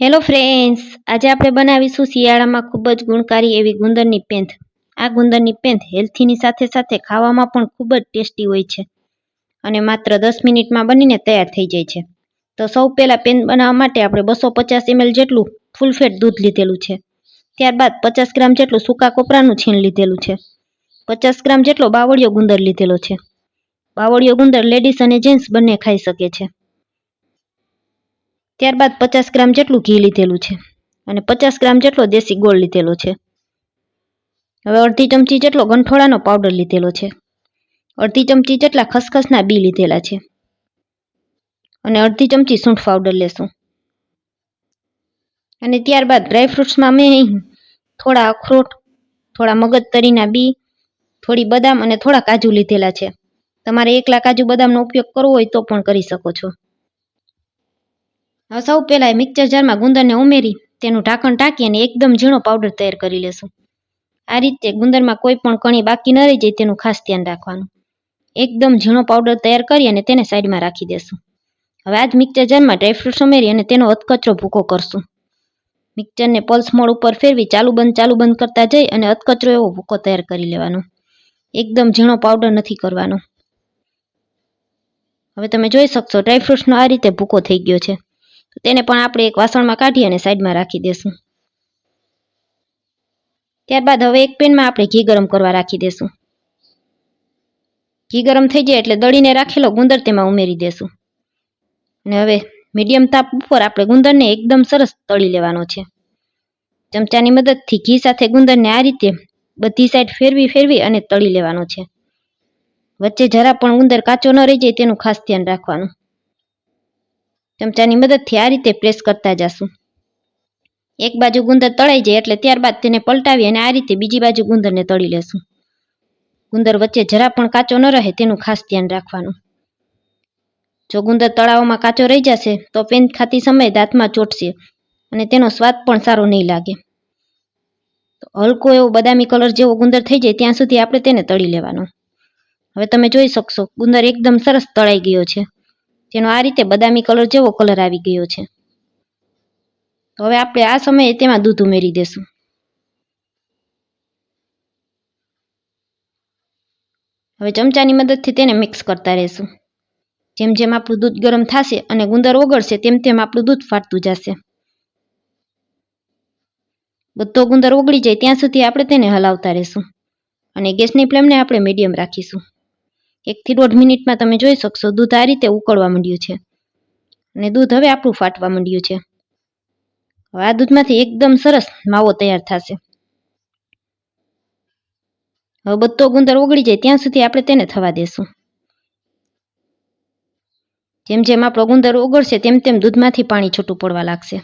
Hello friends આજે આપણે બનાવીશું શિયાળામાં ખૂબ જ ગુણકારી એવી ગુંદરની પેંથ આ ગુંદરની પેંથ હેલ્થીની સાથે સાથે ખાવામાં પણ ખૂબ જ ટેસ્ટી હોય છે અને માત્ર દસ મિનિટમાં બનીને તૈયાર થઈ જાય છે. તો સૌ પહેલાં પેંથ બનાવવા માટે આપણે બસો પચાસ એમએલ જેટલું ફૂલફેટ દૂધ લીધેલું છે. ત્યારબાદ પચાસ ગ્રામ જેટલું સૂકા કોપરાનું છીણ લીધેલું છે. પચાસ ગ્રામ જેટલો બાવળિયો ગુંદર લીધેલો છે. બાવળિયો ગુંદર લેડીઝ અને જેન્ટ્સ બંને ખાઈ શકે છે. ત્યારબાદ પચાસ ગ્રામ જેટલું ઘી લીધેલું છે અને પચાસ ગ્રામ જેટલો દેશી ગોળ લીધેલો છે. હવે અડધી ચમચી જેટલો ગંઠોળાનો પાવડર લીધેલો છે. અડધી ચમચી જેટલા ખસખસના બી લીધેલા છે. અને અડધી ચમચી સૂંઠ પાવડર લેશું. અને ત્યારબાદ ડ્રાયફ્રૂટ્સમાં મેં થોડા અખરોટ, થોડા મગજતરીના બી, થોડી બદામ અને થોડા કાજુ લીધેલા છે. તમારે એકલા કાજુ બદામનો ઉપયોગ કરવો હોય તો પણ કરી શકો છો. હવે સૌ પહેલાં મિક્સર જારમાં ગુંદરને ઉમેરી, તેનું ઢાંકણ ટાંકી અને એકદમ ઝીણો પાવડર તૈયાર કરી લેશું. આ રીતે ગુંદરમાં કોઈ પણ કણી બાકી ન રહી જાય તેનું ખાસ ધ્યાન રાખવાનું. એકદમ ઝીણો પાવડર તૈયાર કરી અને તેને સાઈડમાં રાખી દેશું. હવે આ જ મિક્સર જારમાં ડ્રાયફ્રૂટ્સ ઉમેરી અને તેનો અધકચરો ભૂકો કરશું. મિક્સરને પલ્સ મોડ ઉપર ફેરવી ચાલુ બંધ ચાલુ બંધ કરતા જઈ અને અધકચરો એવો ભૂકો તૈયાર કરી લેવાનો. એકદમ ઝીણો પાવડર નથી કરવાનો. હવે તમે જોઈ શકશો ડ્રાયફ્રૂટ્સનો આ રીતે ભૂકો થઈ ગયો છે. તેને પણ આપણે એક વાસણમાં કાઢી અને સાઈડમાં રાખી દેશું. ત્યારબાદ હવે એક પેનમાં આપણે ઘી ગરમ કરવા રાખી દેશું. ઘી ગરમ થઈ જાય એટલે દળીને રાખેલો ગુંદર તેમાં ઉમેરી દેશું. અને હવે મીડિયમ તાપ ઉપર આપણે ગુંદરને એકદમ સરસ તળી લેવાનો છે. ચમચાની મદદથી ઘી સાથે ગુંદરને આ રીતે બધી સાઈડ ફેરવી ફેરવી અને તળી લેવાનો છે. વચ્ચે જરા પણ ગુંદર કાચો ન રહી જાય તેનું ખાસ ધ્યાન રાખવાનું. ચમચાની મદદથી આ રીતે પ્રેસ કરતા જશું. એક બાજુ ગુંદર તળાઈ જાય એટલે ત્યારબાદ તેને પલટાવી અને આ રીતે બીજી બાજુ ગુંદરને તળી લેશું. ગુંદર વચ્ચે જરા પણ કાચો ન રહે તેનું ખાસ ધ્યાન રાખવાનું. જો ગુંદર તળાવમાં કાચો રહી જશે, તો પેન ખાતી સમયે દાંતમાં ચોટશે અને તેનો સ્વાદ પણ સારો નહીં લાગે. હલકો એવો બદામી કલર જેવો ગુંદર થઈ જાય ત્યાં સુધી આપણે તેને તળી લેવાનો. હવે તમે જોઈ શકશો, ગુંદર એકદમ સરસ તળાઈ ગયો છે. જેનો આ રીતે બદામી કલર જેવો કલર આવી ગયો છે. તો હવે આપણે આ સમયે તેમાં દૂધ ઉમેરી દેશું. હવે ચમચાની મદદથી તેને મિક્સ કરતા રહેશું. જેમ જેમ આપણું દૂધ ગરમ થશે અને ગુંદર ઓગળશે, તેમ તેમ આપણું દૂધ ફાટતું જશે. બધો ગુંદર ઓગળી જાય ત્યાં સુધી આપણે તેને હલાવતા રહેશું. અને ગેસની ફ્લેમને આપણે મીડિયમ રાખીશું. એકથી દોઢ મિનિટમાં તમે જોઈ શકશો, દૂધ આ રીતે ઉકળવા માંડ્યું છે. અને દૂધ હવે આપણું ફાટવા માંડ્યું છે. હવે આ દૂધમાંથી એકદમ સરસ માવો તૈયાર થશે. હવે બધો ગુંદર ઓગળી જાય ત્યાં સુધી આપણે તેને થવા દેશું. જેમ જેમ આપણો ગુંદર ઓગળશે તેમ તેમ દૂધમાંથી પાણી છૂટું પડવા લાગશે.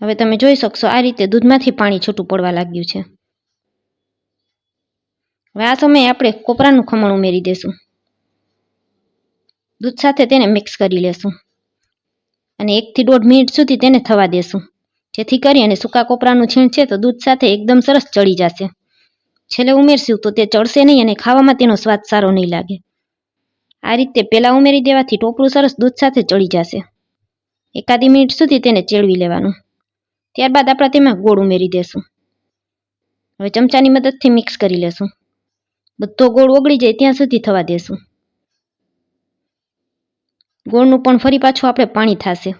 હવે તમે જોઈ શકશો આ રીતે દૂધમાંથી પાણી છૂટું પડવા લાગ્યું છે. હવે આ સમયે આપણે કોપરાનું ખમણ ઉમેરી દેશું. દૂધ સાથે તેને મિક્સ કરી લેશું. અને એકથી દોઢ મિનિટ સુધી તેને થવા દેશું. જેથી કરી અને સૂકા કોપરાનું છીણ છે તો દૂધ સાથે એકદમ સરસ ચડી જશે. છેલ્લે ઉમેરશું તો તે ચડશે નહીં અને ખાવામાં તેનો સ્વાદ સારો નહીં લાગે. આ રીતે પહેલાં ઉમેરી દેવાથી ટોપરું સરસ દૂધ સાથે ચડી જશે. એકાદી મિનિટ સુધી તેને ચેળવી લેવાનું. ત્યારબાદ આપણે તેમાં ગોળ ઉમેરી દેશું. હવે ચમચાની મદદથી મિક્સ કરી લેશું. બધો ગોળ ઓગળી જાય ત્યાં સુધી થવા દેશું. ગોળનું પણ ફરી પાછું આપણે પાણી થશે.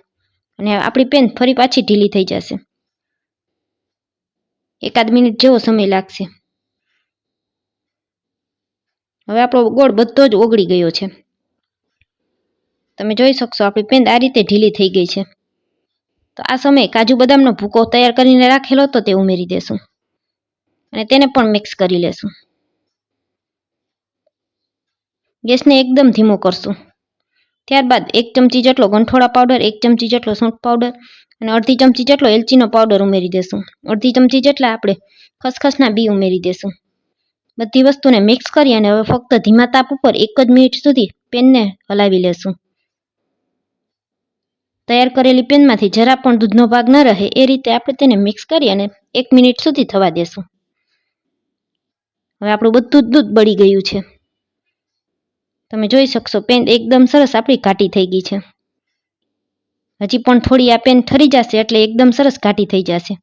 અને આપણી પેન ફરી પાછી ઢીલી થઈ જશે. એકાદ મિનિટ જેવો સમય લાગશે. હવે આપણો ગોળ બધો જ ઓગળી ગયો છે. તમે જોઈ શકશો આપણી પેન આ રીતે ઢીલી થઈ ગઈ છે. તો આ સમયે કાજુ બદામનો ભૂકો તૈયાર કરીને રાખેલો હતો તે ઉમેરી દેશું. અને તેને પણ મિક્સ કરી લેશું. ગેસને એકદમ ધીમો કરશું. ત્યારબાદ એક ચમચી જેટલો ગંઠોળા પાવડર, એક ચમચી જેટલો સૂંઠ પાવડર અને અડધી ચમચી જેટલો એલચીનો પાવડર ઉમેરી દેશું. અડધી ચમચી જેટલા આપણે ખસખસના બી ઉમેરી દેશું. બધી વસ્તુને મિક્સ કરી અને હવે ફક્ત ધીમા તાપ ઉપર એક જ મિનિટ સુધી પેનને હલાવી લેશું. તૈયાર કરેલી પેનમાંથી જરા પણ દૂધનો ભાગ ન રહે એ રીતે આપણે તેને મિક્સ કરી અને એક મિનિટ સુધી થવા દેશું. હવે આપણું બધું જ દૂધ બળી ગયું છે. તમે જોઈ શકશો પેન એકદમ સરસ આપણી ઘાટી થઈ ગઈ છે. હજી પણ થોડી આ પેન ઠરી જશે એટલે એકદમ સરસ ઘાટી થઈ જશે.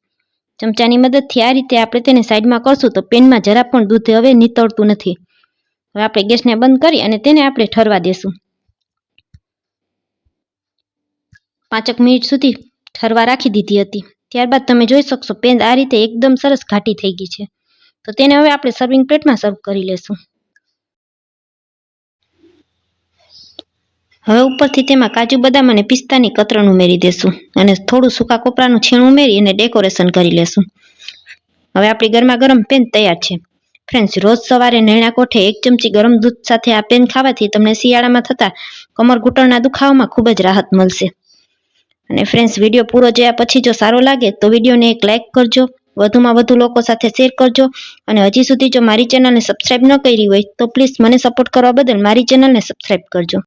ચમચાની મદદથી આ રીતે આપણે તેને સાઈડમાં કરશું તો પેનમાં જરા પણ દૂધ હવે નીતળતું નથી. હવે આપણે ગેસને બંધ કરી અને તેને આપણે ઠરવા દેશું. પાંચક મિનિટ સુધી ઠરવા રાખી દીધી હતી. ત્યારબાદ તમે જોઈ શકશો પેન આ રીતે એકદમ સરસ ઘાટી થઈ ગઈ છે. તો તેને હવે આપણે સર્વિંગ પ્લેટમાં સર્વ કરી લેશું. હવે ઉપરથી તેમાં કાજુ બદામ અને પિસ્તાની કતરણ ઉમેરી દેશું અને થોડું સૂકા કોપરાનું છીણ ઉમેરી અને ડેકોરેશન કરી લેશું. હવે આપણી ગરમા ગરમ પેન તૈયાર છે. ફ્રેન્ડ્સ રોજ સવારે નૈણા કોઠે એક ચમચી ગરમ દૂધ સાથે આ પેન ખાવાથી તમને શિયાળામાં થતા કમર ઘૂંટણના દુખાવામાં ખૂબ જ રાહત મળશે. અને ફ્રેન્ડ્સ વીડિયો પૂરો જોયા પછી જો સારો લાગે તો વિડીયોને એક લાઇક કરજો, વધુમાં વધુ લોકો સાથે શેર કરજો અને હજી સુધી જો મારી ચેનલને સબસ્ક્રાઇબ ન કરી હોય તો પ્લીઝ મને સપોર્ટ કરવા બદલ મારી ચેનલને સબસ્ક્રાઇબ કરજો.